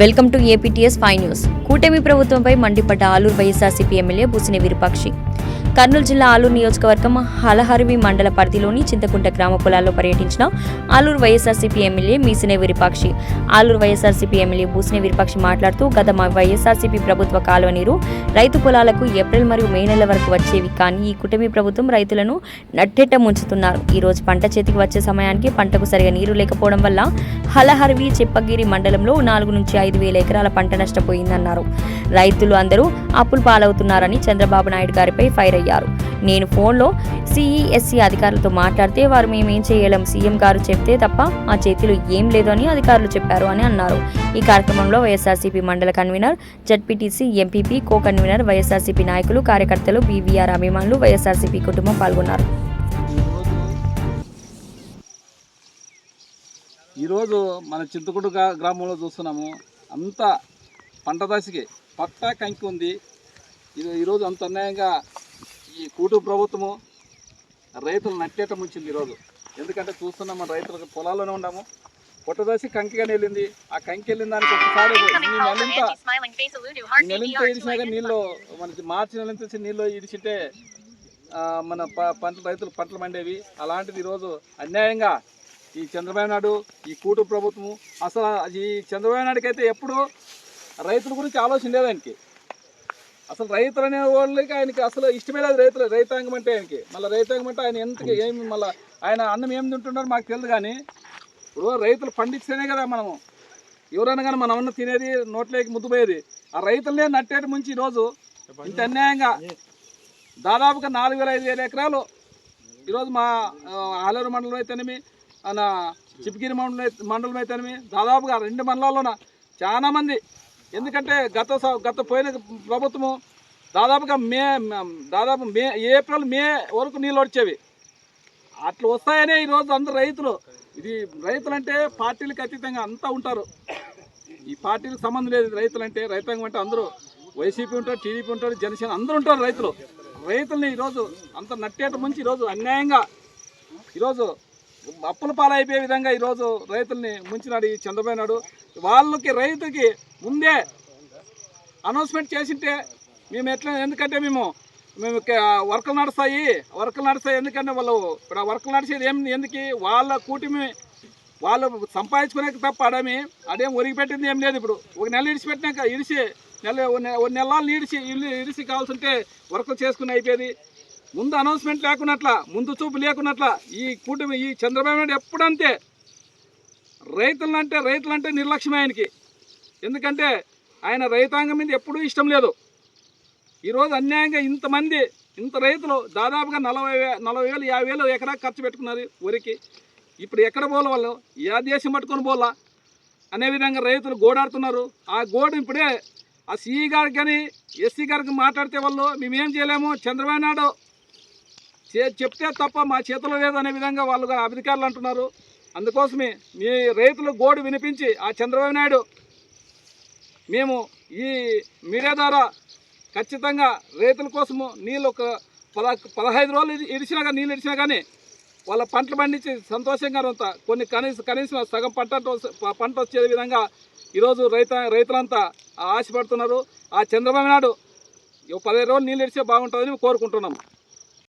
Welcome to APTS five news. కూటమి ప్రభుత్వంపై మండిపడ్డ ఆలూరు వైఎస్ఆర్సీపీ ఎమ్మెల్యే బుసిని విరుపాక్షి. కర్నూలు జిల్లా ఆలూరు నియోజకవర్గం హలహరివి మండల పరిధిలోని చింతకుంట గ్రామ పొలాల్లో పర్యటించిన Aluru YSRCP MLA Busine Virupakshi. Aluru YSRCP MLA Busine Virupakshi మాట్లాడుతూ గత మా వైఎస్ఆర్సీపీ ప్రభుత్వ కాలువ నీరు రైతు పొలాలకు ఏప్రిల్ మరియు మే నెల వరకు వచ్చేవి. కానీ ఈ కుటమి ప్రభుత్వం రైతులను నట్టెట్ట ముంచుతున్నారు. ఈరోజు పంట చేతికి వచ్చే సమయానికి పంటకు సరిగా నీరు లేకపోవడం వల్ల హలహర్వి చెప్పగిరి మండలంలో నాలుగు నుంచి ఐదు వేల ఎకరాల పంట నష్టపోయిందన్నారు. రైతులు అందరూ అప్పులు పాలవుతున్నారని చంద్రబాబు నాయుడు గారిపై ఫైర్ అయ్యారు. నేను ఫోన్లో సిఈఎస్సి అధికారులతో మాట్లాడితే వారు మేమేం చేయలేం సీఎం గారు చెప్తే తప్ప మా చేతిలో ఏం లేదు అని అధికారులు చెప్పారు అని అన్నారు. ఈ కార్యక్రమంలో వైఎస్ఆర్సీపీ మండల convener ZPTC MPP co convener YSRCP నాయకులు కార్యకర్తలు బీవీఆర్ అభిమానులు వైఎస్ఆర్సీపీ కుటుంబం పాల్గొన్నారు. ఈరోజు మన చింతకుంట గ్రా- గ్రామంలో చూస్తున్నాము. అంత పంట దశకి పట్టా కంకి ఉంది. ఇది ఈరోజు అంత అన్యాయంగా ఈ కూటు ప్రభుత్వము రైతులు నట్టేట ముంచింది ఈరోజు. ఎందుకంటే చూస్తున్నాం మన రైతులకు పొలాల్లోనే ఉన్నాము. పొట్ట దశ కంకిగానే వెళ్ళింది. ఆ కంకి వెళ్ళిన దానికి ఒకసారి నెలంతా ఇడిచినా కానీ నీళ్ళు మనకి మార్చి నెలంతా వచ్చి నీళ్ళు ఇడిచితే ఆ, మన ప- పంటలు రైతులు పంటలు మండేవి. అలాంటిది ఈరోజు అన్యాయంగా ఈ చంద్రబాబు నాయుడు ఈ కూటు ప్రభుత్వము అసలు ఈ చంద్రబాబు నాయుడుకి అయితే ఎప్పుడు రైతుల గురించి ఆలోచన లేదు ఆయనకి. అసలు రైతులు అనే వాళ్ళకి ఆయనకి అసలు ఇష్టమే లేదు రైతులు రైతాంగం అంటే ఆయనకి. మళ్ళీ రైతాంగం అంటే ఆయన ఎంతకి ఏమి మళ్ళీ ఆయన అన్నం ఏం తింటున్నారో మాకు తెలియదు కానీ ఇప్పుడు రైతులు పండిస్తేనే కదా మనము. ఎవరైనా కానీ మనం అన్న తినేది నోట్లోకి ముద్దుపోయేది. ఆ రైతులనే నట్టేటి ముంచి ఈరోజు ఇంత అన్యాయంగా దాదాపుగా నాలుగు వేల ఐదు వేల ఎకరాలు ఈరోజు మా ఆలేరు మండలం అయితేనేమి మన చిపిగిరి మండలం అయితే- మండలం అయితేనేమి దాదాపుగా రెండు మండలాల్లోన? చాలామంది ఎందుకంటే గత స- గత పోయిన ప్రభుత్వము దాదాపుగా మే దాదాపు మే ఏప్రిల్ మే వరకు నీళ్ళు వచ్చేవి. అట్లా వస్తాయనే ఈరోజు అందరు రైతులు. ఇది రైతులంటే పార్టీలకు అతీతంగా అంతా ఉంటారు. ఈ పార్టీలకు సంబంధం లేదు రైతులంటే. రైతాంగం అంటే అందరూ వైసీపీ ఉంటారు టీడీపీ ఉంటారు జనసేన అందరూ ఉంటారు రైతులు. రైతుల్ని ఈరోజు అంత నట్టేట ముంచి ఈరోజు అన్యాయంగా ఈరోజు అప్పుల పాలైపోయే విధంగా ఈరోజు రైతుల్ని ముంచినాడు ఈ చంద్రబాబు నాయుడు వాళ్ళకి రైతుకి ముందే అనౌన్స్మెంట్ చేసింటే మేము ఎట్లా ఎందుకంటే మేము మేము వర్కలు నడుస్తాయి వర్కలు నడుస్తాయి ఎందుకంటే వాళ్ళు ఇప్పుడు ఆ నడిచేది ఏం ఎందుకు వాళ్ళ కూటమి వాళ్ళు సంపాదించుకునే తప్ప అడమి అదేం ఒరిగిపెట్టింది ఏం లేదు ఇప్పుడు. ఒక నెల ఇడిచిపెట్టినాక ఇడిచి నెల ఒక నె- నెలలు ఇడిచి ఇల్లు ఇడిచి కావాల్సి ఉంటే వర్కలు చేసుకుని అయిపోయేది. ముందు అనౌన్స్మెంట్ లేకున్నట్ల ముందు చూపు లేకున్నట్ల ఈ కూటమి ఈ చంద్రబాబు నాయుడు ఎప్పుడంతే రైతులంటే రైతులంటే నిర్లక్ష్యం ఆయనకి. ఎందుకంటే ఆయన రైతాంగం మీద ఎప్పుడూ ఇష్టం లేదు. ఈరోజు అన్యాయంగా ఇంతమంది ఇంత రైతులు దాదాపుగా నలభై వే నలభై వేలు యాభై వేలు ఎకరా ఖర్చు పెట్టుకున్నారు వరికి. ఇప్పుడు ఎక్కడ పోలే వాళ్ళు? ఏ దేశం పట్టుకొని పోలా అనే విధంగా రైతులు గోడాడుతున్నారు. ఆ గోడు ఇప్పుడే ఆ సిఈ గారికి కానీ ఎస్సీ గారికి మాట్లాడితే వాళ్ళు మేమేం చేయలేము చంద్రబాబు నాయుడు చెప్తే తప్ప మా చేతిలో లేదనే విధంగా వాళ్ళు అధికారులు అంటున్నారు. అందుకోసమే మీ రైతులు గోడు వినిపించి ఆ చంద్రబాబు నాయుడు మేము ఈ మీడియా ద్వారా ఖచ్చితంగా రైతుల కోసము నీళ్ళు ఒక పద పదహైదు రోజులు ఇడి- ఇడిచినా కానీ నీళ్ళు ఇడిచినా కానీ వాళ్ళ పంటలు పండించి సంతోషంగా ఉంటా. కొన్ని కనీస కనీసం సగం పంట పంట వచ్చే విధంగా ఈరోజు రైత రైతులంతా ఆశపడుతున్నారు. ఆ చంద్రబాబు నాయుడు పదిహేను రోజులు నీళ్ళు ఇడిచే బాగుంటుందని కోరుకుంటున్నాం